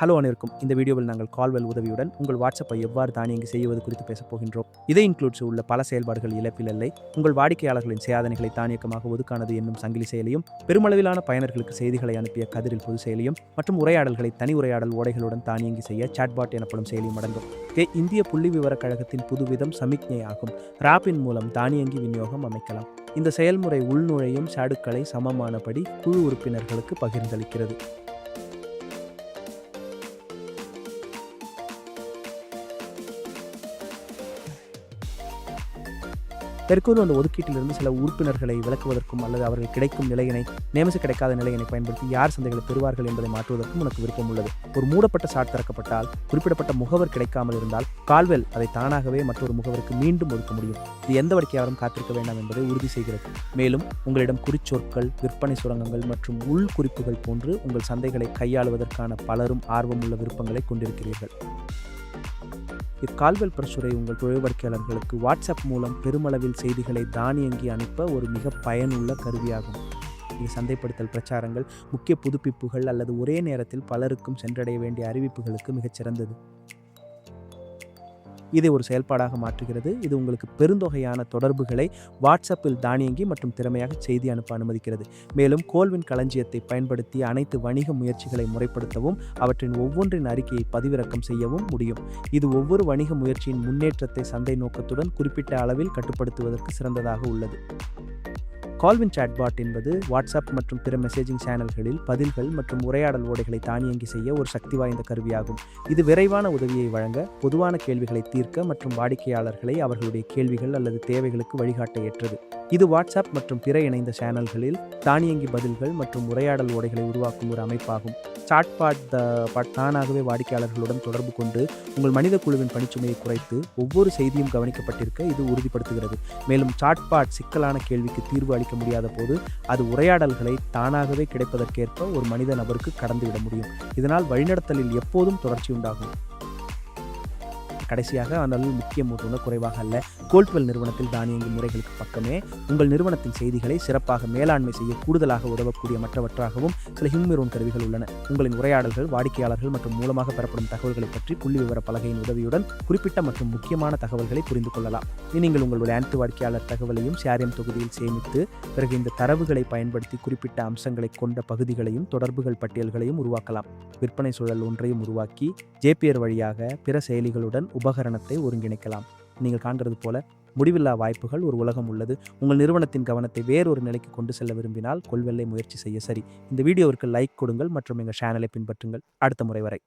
Hello அனைவருக்கும். இந்த வீடியோவில் நாங்கள் கால்வெல் உதவியுடன் உங்கள் வாட்ஸ்அப்பை எவ்வாறு தானியங்கி செய்வது குறித்து பேசப் போகின்றோம். இதை இன்க்ளூட்ஸ் உள்ள பல செயல்பாடுகள் இழப்பில் இல்லை. உங்கள் வாடிக்கையாளர்களின் சேதனைகளை தானியக்கமாக ஒதுக்கானது என்னும் சங்கிலி செயலியும் பெருமளவிலான பயனர்களுக்கு செய்திகளை அனுப்பிய கதிரில் பொது செயலியும் மற்றும் உரையாடல்களை தனி உரையாடல் ஓடைகளுடன் தானியங்கி செய்ய சாட்பாட் எனப்படும் செயலியும் அடங்கும். கே இந்திய புள்ளி விவரக் கழகத்தின் புதுவிதம் சமிக்ஞை ஆகும். ராப்பின் மூலம் தானியங்கி விநியோகம் அமைக்கலாம். இந்த செயல்முறை உள்நுழையும் சாடுக்களை சமமானபடி குழு உறுப்பினர்களுக்கு பகிர்ந்தளிக்கிறது. தற்போது அந்த ஒதுக்கீட்டிலிருந்து சில உறுப்பினர்களை விளக்குவதற்கும் அல்லது அவர்கள் கிடைக்கும் நிலையினை நேமசு கிடைக்காத நிலையினை பயன்படுத்தி யார் சந்தைகளை பெறுவார்கள் என்பதை மாற்றுவதற்கும் உனக்கு விருப்பம் உள்ளது. ஒரு மூடப்பட்ட சாட் திறக்கப்பட்டால் குறிப்பிடப்பட்ட முகவர் கிடைக்காமல் இருந்தால் கால்வெல் அதை தானாகவே மற்றொரு முகவருக்கு மீண்டும் ஒதுக்க முடியும். இது எந்த வடிக்கையாரும் காத்திருக்க வேண்டாம் என்பதை உறுதி செய்கிறது. மேலும் உங்களிடம் குறிச்சொற்கள் விற்பனை சுரங்கங்கள் மற்றும் உள் குறிப்புகள் போன்று உங்கள் சந்தைகளை கையாளுவதற்கான பலரும் ஆர்வமுள்ள விருப்பங்களை கொண்டிருக்கிறீர்கள். இக்கால்வெல் பிரசுரை உங்கள் தொழில்வாடிக்கையாளர்களுக்கு வாட்ஸ்அப் மூலம் பெருமளவில் செய்திகளை தானியங்கி அனுப்ப ஒரு மிக பயனுள்ள கருவியாகும். இது சந்தைப்படுத்தல் பிரச்சாரங்கள் முக்கிய புதுப்பிப்புகள் அல்லது ஒரே நேரத்தில் பலருக்கும் சென்றடைய வேண்டிய அறிவிப்புகளுக்கு மிகச்சிறந்தது. இதை ஒரு செயல்பாடாக மாற்றுகிறது. இது உங்களுக்கு பெருந்தொகையான தொடர்புகளை வாட்ஸ்அப்பில் தானியங்கி மற்றும் திறமையாக செய்தி அனுப்ப அனுமதிக்கிறது. மேலும் கோல்வின் களஞ்சியத்தை பயன்படுத்தி அனைத்து வணிக முயற்சிகளை முறைப்படுத்தவும் அவற்றின் ஒவ்வொன்றின் அறிக்கையை பதிவிறக்கம் செய்யவும் முடியும். இது ஒவ்வொரு வணிக முயற்சியின் முன்னேற்றத்தை சந்தை நோக்கத்துடன் குறிப்பிட்ட அளவில் கட்டுப்படுத்துவதற்கு சிறந்ததாக உள்ளது. கால்வின் சாட்பாட் என்பது வாட்ஸ்அப் மற்றும் பிற மெசேஜிங் சேனல்களில் பதில்கள் மற்றும் உரையாடல் ஓடைகளை தானியங்கி செய்ய ஒரு சக்தி வாய்ந்த கருவியாகும். இது விரைவான உதவியை வழங்க பொதுவான கேள்விகளை தீர்க்க மற்றும் வாடிக்கையாளர்களை அவர்களுடைய கேள்விகள் அல்லது தேவைகளுக்கு வழிகாட்ட ஏற்றது. இது வாட்ஸ்அப் மற்றும் பிற இணைந்த சேனல்களில் தானியங்கி பதில்கள் மற்றும் உரையாடல் ஓடைகளை உருவாக்கும் ஒரு அமைப்பாகும். சாட்பாட் பாட் தானாகவே வாடிக்கையாளர்களுடன் தொடர்பு கொண்டு உங்கள் மனித குழுவின் பணிச்சுமையை குறைத்து ஒவ்வொரு செய்தியும் கவனிக்கப்பட்டிருக்க இது உறுதிப்படுத்துகிறது. மேலும் சாட்பாட் சிக்கலான கேள்விக்கு தீர்வு அளிக்க முடியாத போது அது உரையாடல்களை தானாகவே கிடைப்பதற்கேற்ப ஒரு மனித நபருக்கு கடந்துவிட முடியும். இதனால் வழிநடத்தலில் எப்போதும் தொடர்ச்சி உண்டாகும். கடைசியாக ஆனால் முக்கிய மூட்டுன குறைவாக அல்ல. கோல்ட்வெல் நிறுவனத்தில் தானியங்கி முறைகளுக்கு பக்கமே உங்கள் நிறுவனத்தின் செய்திகளை சிறப்பாக மேலாண்மை செய்ய கூடுதலாக உதவக்கூடிய மற்றவற்றாகவும் சில ஹியூமிரோன் கருவிகள் உள்ளன. உங்களின் உரையாடல்கள் வாடிக்கையாளர்கள் மற்றும் மூலமாக பெறப்படும் தகவல்களை பற்றி புள்ளி விவர பலகையின் உதவியுடன் குறிப்பிட்ட மற்றும் முக்கியமான தகவல்களை புரிந்து கொள்ளலாம். நீங்கள் உங்களுடைய அனைத்து வாடிக்கையாளர் தகவலையும் சிஆர்எம் தொகுதியில் சேமித்து பிறகு இந்த தரவுகளை பயன்படுத்தி குறிப்பிட்ட அம்சங்களை கொண்ட பகுதிகளையும் தொடர்புகள் பட்டியல்களையும் உருவாக்கலாம். விற்பனை சூழல் ஒன்றையும் உருவாக்கி ஜேபிஆர் வழியாக பிற செயலிகளுடன் உபகரணத்தை ஒருங்கிணைக்கலாம். நீங்கள் காண்கிறது போல முடிவில்லா வாய்ப்புகள் ஒரு உலகம் உள்ளது. உங்கள் நிறுவனத்தின் கவனத்தை வேறொரு நிலைக்கு கொண்டு செல்ல விரும்பினால் கொள்வெல்லை முயற்சி செய்ய சரி. இந்த வீடியோவிற்கு லைக் கொடுங்கள் மற்றும் எங்கள் சேனலை பின்பற்றுங்கள். அடுத்த முறை வரை.